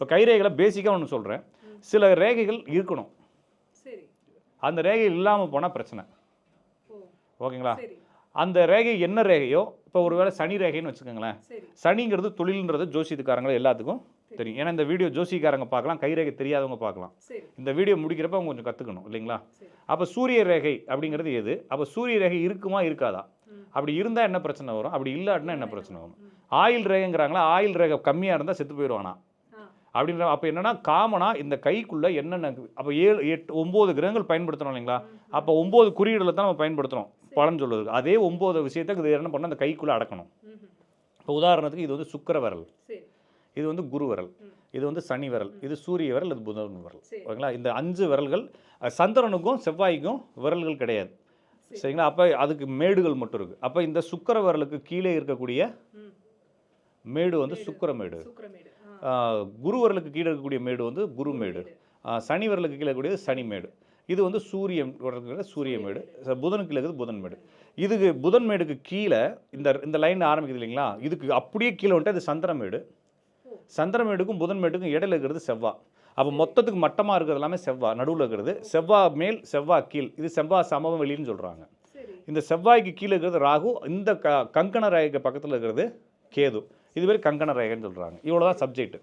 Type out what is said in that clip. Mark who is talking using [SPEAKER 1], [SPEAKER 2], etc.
[SPEAKER 1] இப்போ கைரேகையில் பேசிக்காக ஒன்று சொல்கிறேன் சில ரேகைகள் இருக்கணும். அந்த ரேகை இல்லாமல் போனால் பிரச்சனை. ஓகேங்களா? அந்த ரேகை என்ன ரேகையோ இப்போ ஒருவேளை சனி ரேகைன்னு வச்சுக்கோங்களேன். சனிங்கிறது தொழில்ன்றது ஜோசியத்துக்காரங்க எல்லாத்துக்கும் தெரியும். ஏன்னா இந்த வீடியோ ஜோசிக்காரங்க பார்க்கலாம் கைரேகை தெரியாதவங்க பார்க்கலாம். இந்த வீடியோ முடிக்கிறப்ப அவங்க கொஞ்சம் கற்றுக்கணும் இல்லைங்களா? அப்போ சூரிய ரேகை அப்படிங்கிறது எது? அப்போ சூரிய ரேகை இருக்குமா இருக்காதா. அப்படி இருந்தால் என்ன பிரச்சனை வரும்? அப்படி இல்லாட்டினா என்ன பிரச்சனை வரும். ஆயில் ரேகைங்கிறாங்களா ஆயில் ரேகை கம்மியாக இருந்தால் செத்து போயிடுவானா? அப்படின்ற அப்போ என்னன்னா காமனாக இந்த கைக்குள்ளே என்னென்ன அப்போ ஏழு எட்டு ஒம்பது கிரகங்கள் பயன்படுத்துகிறோம் இல்லைங்களா? அப்போ ஒம்பது குறியீடுல தான் நம்ம பயன்படுத்துகிறோம் பலன் சொல்லுறதுக்கு அதே ஒம்பது விஷயத்துக்கு இது என்ன பண்ணணும் அந்த கைக்குள்ளே அடக்கணும். இப்போ உதாரணத்துக்கு இது வந்து சுக்கிர விரல். இது வந்து குரு விரல். இது வந்து சனி விரல். இது சூரிய விரல் இது புதன் விரல். ஓகேங்களா? இந்த அஞ்சு விரல்கள் சந்திரனுக்கும் செவ்வாய்க்கும் விரல்கள் கிடையாது.
[SPEAKER 2] சரி.
[SPEAKER 1] சரிங்களா? அப்போ அதுக்கு மேடுகள் மட்டும் இருக்குது அப்போ இந்த சுக்கிர விரலுக்கு கீழே இருக்கக்கூடிய மேடு வந்து சுக்கிர மேடு.
[SPEAKER 2] சுக்கிரமேடு ஆ
[SPEAKER 1] ஆஹ், குரு விரலுக்கு கீழே இருக்கக்கூடிய மேடு வந்து குரு மேடு. ஆஹ், சனி விரலுக்கு கீழே இருக்கக்கூடியது சனி மேடு. இது வந்து சூரியன் சூரிய மேடு. புதனுக்கு கீழே இருக்குது புதன் மேடு. இதுக்கு புதன் மேடுக்கு கீழே இந்த இந்த லைன் ஆரம்பிக்குது இல்லைங்களா? இதுக்கு அப்படியே கீழே வந்துட்டு அது சந்திரமேடு. சந்திரமேடுக்கும் புதன் மேடுக்கும் இடையில இருக்கிறது செவ்வா. அப்போ மொத்தத்துக்கு மட்டமாக இருக்கிறது எல்லாமே செவ்வா நடுவில் இருக்கிறது. செவ்வா மேல் செவ்வா கீழ். இது செவ்வா சமவெளின்னு சொல்கிறாங்க
[SPEAKER 2] சரி.
[SPEAKER 1] இந்த செவ்வாய்க்கு கீழே இருக்கிறது ராகு. இந்த க கங்கண ரேகைக்கு பக்கத்தில் இருக்கிறது கேது. இது பேர் கங்கண ரேகைன்னு சொல்கிறாங்க இவ்வளோ தான் சப்ஜெக்ட்